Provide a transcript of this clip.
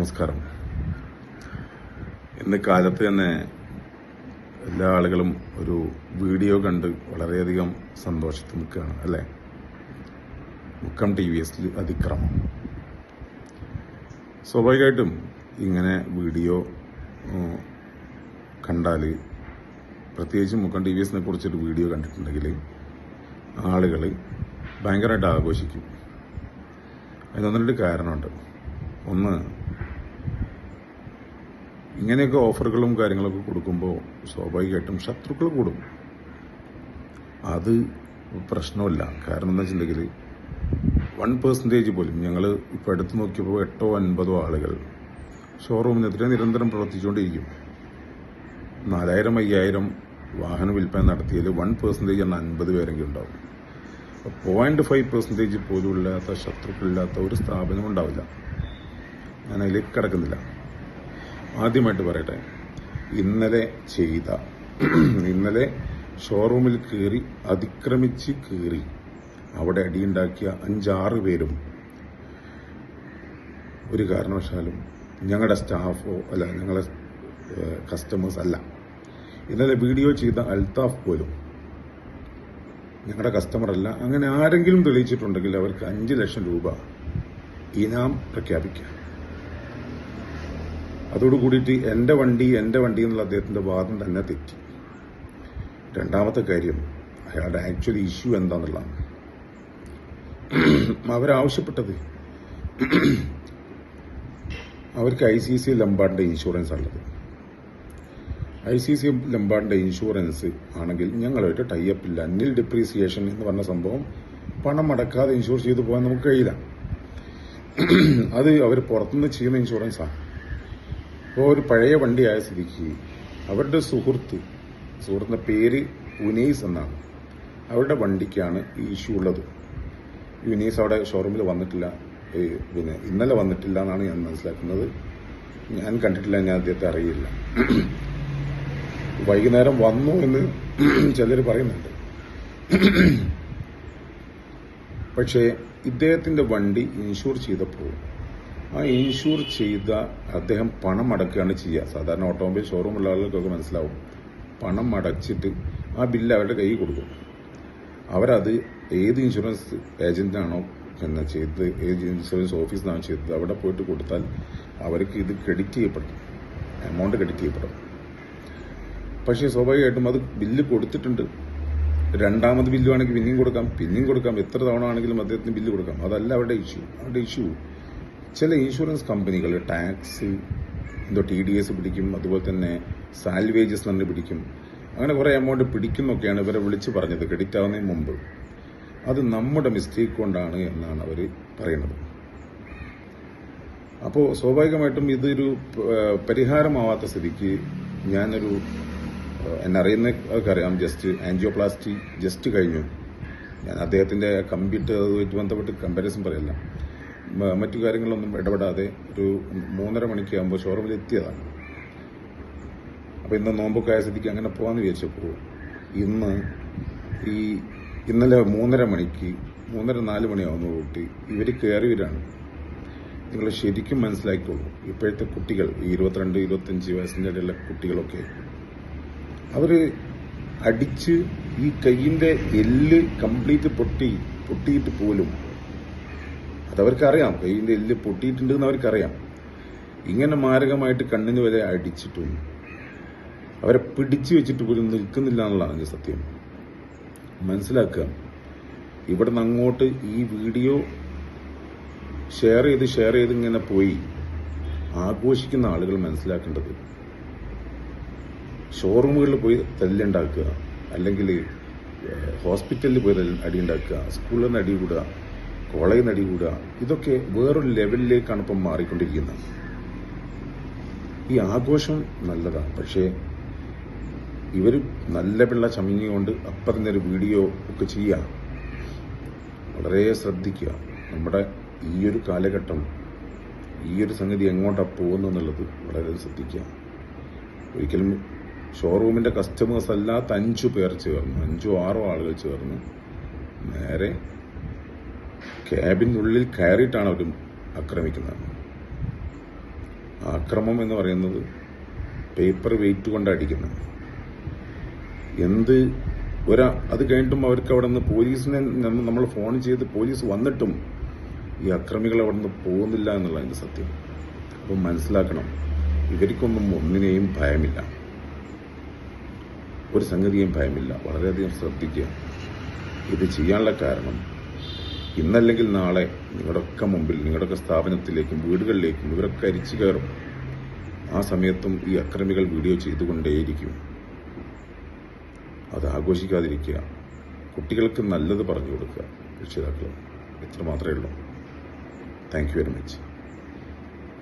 നമസ്കാരം. ഇന്ന് കാലത്ത് തന്നെ എല്ലാ ആളുകളും ഒരു വീഡിയോ കണ്ട് വളരെയധികം സന്തോഷത്തിൽ നിൽക്കുകയാണ് അല്ലേ? മുക്കം ടി വി എസിൽ അതിക്രമം. സ്വാഭാവികമായിട്ടും ഇങ്ങനെ വീഡിയോ കണ്ടാൽ പ്രത്യേകിച്ച് മുക്കം ടി വി എസിനെ കുറിച്ചൊരു വീഡിയോ കണ്ടിട്ടുണ്ടെങ്കിൽ ആളുകൾ ഭയങ്കരമായിട്ട് ആഘോഷിക്കും. അതിനൊന്നിട്ട് കാരണമുണ്ട്. ഒന്ന് ഇങ്ങനെയൊക്കെ ഓഫറുകളും കാര്യങ്ങളൊക്കെ കൊടുക്കുമ്പോൾ സ്വാഭാവികമായിട്ടും ശത്രുക്കൾ കൂടും. അത് പ്രശ്നമല്ല. കാരണം എന്താ വെച്ചിട്ടുണ്ടെങ്കിൽ വൺ പെർസെന്റേജ് പോലും ഞങ്ങൾ ഇപ്പോൾ എടുത്തു നോക്കിയപ്പോൾ എട്ടോ അൻപതോ ആളുകൾ ഷോറൂമിനെതിരെ നിരന്തരം പ്രവർത്തിച്ചുകൊണ്ടിരിക്കും. നാലായിരം അയ്യായിരം വാഹന വിൽപ്പന നടത്തിയതിൽ വൺ പെർസെന്റേജ് ആണ് അൻപത് പേരെങ്കിലും ഉണ്ടാവും. പോയിന്റ് ഫൈവ് പെർസെന്റേജ് പോലും ഇല്ലാത്ത ശത്രുക്കളില്ലാത്ത ഒരു സ്ഥാപനം ഉണ്ടാവില്ല. ഞാൻ കിടക്കുന്നില്ല. ആദ്യമായിട്ട് പറയട്ടെ. ഇന്നലെ ചെയ്ത ഇന്നലെ ഷോറൂമിൽ കയറി അതിക്രമിച്ച് കയറി അവിടെ അടിയുണ്ടാക്കിയ അഞ്ചാറ് പേരും ഒരു കാരണവശാലും ഞങ്ങളുടെ സ്റ്റാഫോ അല്ല ഞങ്ങളെ കസ്റ്റമേഴ്സ് അല്ല. ഇന്നലെ വീഡിയോ ചെയ്ത അൽത്താഫ് പോലും ഞങ്ങളുടെ കസ്റ്റമർ അല്ല. അങ്ങനെ ആരെങ്കിലും തെളിയിച്ചിട്ടുണ്ടെങ്കിൽ അവർക്ക് അഞ്ച് ലക്ഷം രൂപ ഇനാം പ്രഖ്യാപിക്കാം അതോടുകൂടിയിട്ട് എന്റെ വണ്ടി എന്റെ വണ്ടി എന്നുള്ള അദ്ദേഹത്തിന്റെ വാദം തന്നെ തെറ്റി. രണ്ടാമത്തെ കാര്യം അയാളുടെ ആക്ച്വലി ഇഷ്യൂ എന്താണെന്നുള്ളതാണ് അവരാവശ്യപ്പെട്ടത് അവർക്ക് ഐ സി സി ലംബാർഡിന്റെ ഇൻഷുറൻസ് ഉള്ളത് ഐ സി സി ലംബാർഡിന്റെ ഇൻഷുറൻസ് ആണെങ്കിൽ ഞങ്ങളുമായിട്ട് ടൈപ്പ് ഇല്ല. അന്നിൽ ഡിപ്രീസിയേഷൻ എന്ന് പറഞ്ഞ സംഭവം പണം അടക്കാതെ ഇൻഷുർ ചെയ്തു പോകാൻ നമുക്ക് കഴിയില്ല. അത് അവർ പുറത്തുനിന്ന് ചെയ്യുന്ന ഇൻഷുറൻസാണ് ഇപ്പോൾ ഒരു പഴയ വണ്ടിയായ സ്ഥിതിക്ക് അവരുടെ സുഹൃത്ത് സുഹൃത്തിന്റെ പേര് ഉനീസ് എന്നാണ്. അവരുടെ വണ്ടിക്കാണ് ഈ ഇഷ്യൂ ഉള്ളത്. യുനീസ് അവിടെ ഷോറൂമിൽ വന്നിട്ടില്ല. പിന്നെ ഇന്നലെ വന്നിട്ടില്ല എന്നാണ് ഞാൻ മനസ്സിലാക്കുന്നത്. ഞാൻ കണ്ടിട്ടില്ല ഞാൻ അദ്ദേഹത്തെ അറിയില്ല. വൈകുന്നേരം വന്നു എന്ന് ചിലർ പറയുന്നുണ്ട്. പക്ഷേ ഇദ്ദേഹത്തിന്റെ വണ്ടി ഇൻഷുർ ചെയ്തപ്പോൾ ആ ഇൻഷൂർ ചെയ്ത അദ്ദേഹം പണം അടക്കുകയാണ് ചെയ്യുക. സാധാരണ ഓട്ടോമൊബൈൽ ഷോറൂം ഉള്ള ആളുകൾക്കൊക്കെ മനസ്സിലാവും. പണം അടച്ചിട്ട് ആ ബില്ല് അവരുടെ കയ്യിൽ കൊടുക്കും. അവരത് ഏത് ഇൻഷുറൻസ് ഏജന്റാണോ എന്നാ ചെയ്തത് ഏത് ഇൻഷുറൻസ് ഓഫീസിനാണോ ചെയ്തത് അവിടെ പോയിട്ട് കൊടുത്താൽ അവർക്ക് ഇത് ക്രെഡിറ്റ് ചെയ്യപ്പെടും. എമൗണ്ട് ക്രെഡിറ്റ് ചെയ്യപ്പെടും. പക്ഷേ സ്വാഭാവികമായിട്ടും അത് ബില്ല് കൊടുത്തിട്ടുണ്ട്. രണ്ടാമത് ബില്ല് വേണമെങ്കിൽ പിന്നെയും കൊടുക്കാം പിന്നെയും കൊടുക്കാം. എത്ര തവണ ആണെങ്കിലും അദ്ദേഹത്തിന് ബില്ല് കൊടുക്കാം. അതല്ല അവരുടെ ഇഷ്യൂ അവരുടെ ഇഷ്യൂ ചില ഇൻഷുറൻസ് കമ്പനികൾ ടാക്സ് എന്തോ ടി ഡി എസ് പിടിക്കും അതുപോലെ തന്നെ സാൽവേജസ് തന്നെ പിടിക്കും. അങ്ങനെ കുറേ എമൗണ്ട് പിടിക്കുന്നൊക്കെയാണ് ഇവരെ വിളിച്ച് പറഞ്ഞത് ക്രെഡിറ്റ് ആവുന്നതിന് മുമ്പ്. അത് നമ്മുടെ മിസ്റ്റേക്ക് കൊണ്ടാണ് എന്നാണ് അവർ പറയുന്നത്. അപ്പോൾ സ്വാഭാവികമായിട്ടും ഇതൊരു പരിഹാരമാവാത്ത സ്ഥിതിക്ക് ഞാനൊരു എന്നറിയുന്ന അറിയാം. ജസ്റ്റ് ആൻജിയോപ്ലാസ്റ്റി ജസ്റ്റ് കഴിഞ്ഞു. ഞാൻ അദ്ദേഹത്തിന്റെ കമ്പ്യൂട്ടർ അതുമായിട്ട് ബന്ധപ്പെട്ട് കമ്പാരിസൺ പറയല്ല. മറ്റു കാര്യങ്ങളൊന്നും ഇടപെടാതെ ഒരു മൂന്നര മണിക്ക് ആകുമ്പോൾ ഷോറൂമിൽ എത്തിയതാണ്. അപ്പോൾ ഇന്ന് നോമ്പൊക്കെ ആയ സ്ഥിതിക്ക് അങ്ങനെ പോകാമെന്ന് വിചാരിച്ചപ്പോൾ ഇന്ന് ഈ ഇന്നലെ മൂന്നര മണിക്ക് മൂന്നര നാല് മണിയാവുന്ന കൂട്ടി ഇവർ കയറിയവരാണ് നിങ്ങൾ ശരിക്കും മനസ്സിലാക്കിക്കോളൂ ഇപ്പോഴത്തെ കുട്ടികൾ ഈ ഇരുപത്തിരണ്ട് ഇരുപത്തഞ്ച് വയസ്സിന്റെ ഇടയിലുള്ള കുട്ടികളൊക്കെ അവർ അടിച്ച് ഈ കൈയിന്റെ എല്ല് കംപ്ലീറ്റ് പൊട്ടി പൊട്ടിയിട്ട് പോലും അതവർക്കറിയാം. കൈയിന്റെ എല്ല് പൊട്ടിയിട്ടുണ്ടെന്ന് അവർക്കറിയാം. ഇങ്ങനെ മാരകമായിട്ട് കണ്ണിന് വരെ അടിച്ചിട്ടും അവരെ പിടിച്ചു വെച്ചിട്ട് പോലും നിൽക്കുന്നില്ല എന്നുള്ളതാണ് എന്റെ സത്യം. മനസ്സിലാക്കുക. ഇവിടെ നിന്ന് അങ്ങോട്ട് ഈ വീഡിയോ ഷെയർ ചെയ്ത് ഷെയർ ചെയ്ത് ഇങ്ങനെ പോയി. ആഘോഷിക്കുന്ന ആളുകൾ മനസ്സിലാക്കേണ്ടത് ഷോറൂമുകളിൽ പോയി തല്ലുണ്ടാക്കുക. അല്ലെങ്കിൽ ഹോസ്പിറ്റലിൽ പോയി അടി അടിയുണ്ടാക്കുക. സ്കൂളിൽ നിന്ന് അടി കൂടുക. കോളേജിൽ നടി കൂടുക ഇതൊക്കെ വേറൊരു ലെവലിലേക്കാണ് ഇപ്പം മാറിക്കൊണ്ടിരിക്കുന്നത്. ഈ ആഘോഷം നല്ലതാണ് പക്ഷേ ഇവർ നല്ല പിള്ള ചമിഞ്ഞുകൊണ്ട് അപ്പം തന്നെ ഒരു വീഡിയോ ഒക്കെ ചെയ്യുക വളരെ ശ്രദ്ധിക്കുക. നമ്മുടെ ഈ ഒരു കാലഘട്ടം ഈ ഒരു സംഗതി എങ്ങോട്ടാണ് പോകുന്നു എന്നുള്ളത് വളരെ ശ്രദ്ധിക്കുക. ഒരിക്കലും ഷോറൂമിന്റെ കസ്റ്റമേഴ്സ് അല്ലാത്ത അഞ്ചു പേർ ചേർന്ന് അഞ്ചോ ആറോ ആളുകൾ ചേർന്ന് നേരെ ക്യാബിനുള്ളിൽ കയറിയിട്ടാണ് അവർ ആക്രമിക്കുന്നത്. ആക്രമം എന്ന് പറയുന്നത് പേപ്പർ വെയിറ്റ് കൊണ്ട് എന്ത് ഒരാ അത് കഴിഞ്ഞിട്ടും അവർക്ക് അവിടെ നിന്ന് പോലീസിനെ നമ്മൾ ഫോൺ ചെയ്ത് പോലീസ് വന്നിട്ടും ഈ അക്രമികൾ അവിടെ നിന്ന് പോകുന്നില്ല എന്നുള്ളതിന്റെ സത്യം. അപ്പം മനസ്സിലാക്കണം ഇവർക്കൊന്നും ഒന്നിനെയും ഭയമില്ല. ഒരു സംഗതിയും ഭയമില്ല. വളരെയധികം ശ്രദ്ധിക്കുക. ഇത് ചെയ്യാനുള്ള കാരണം ഇന്നല്ലെങ്കിൽ നാളെ നിങ്ങളുടെയൊക്കെ മുമ്പിൽ നിങ്ങളുടെയൊക്കെ സ്ഥാപനത്തിലേക്കും വീടുകളിലേക്കും ഇവരൊക്കെ അരിച്ചു കയറും. ആ സമയത്തും ഈ അക്രമികൾ വീഡിയോ ചെയ്തുകൊണ്ടേയിരിക്കും. അത് ആഘോഷിക്കാതിരിക്കുക. കുട്ടികൾക്ക് നല്ലത് പറഞ്ഞു കൊടുക്കുക. രക്ഷിതാക്കൾ ഇത്ര മാത്രമേ ഉള്ളൂ. Thank you very much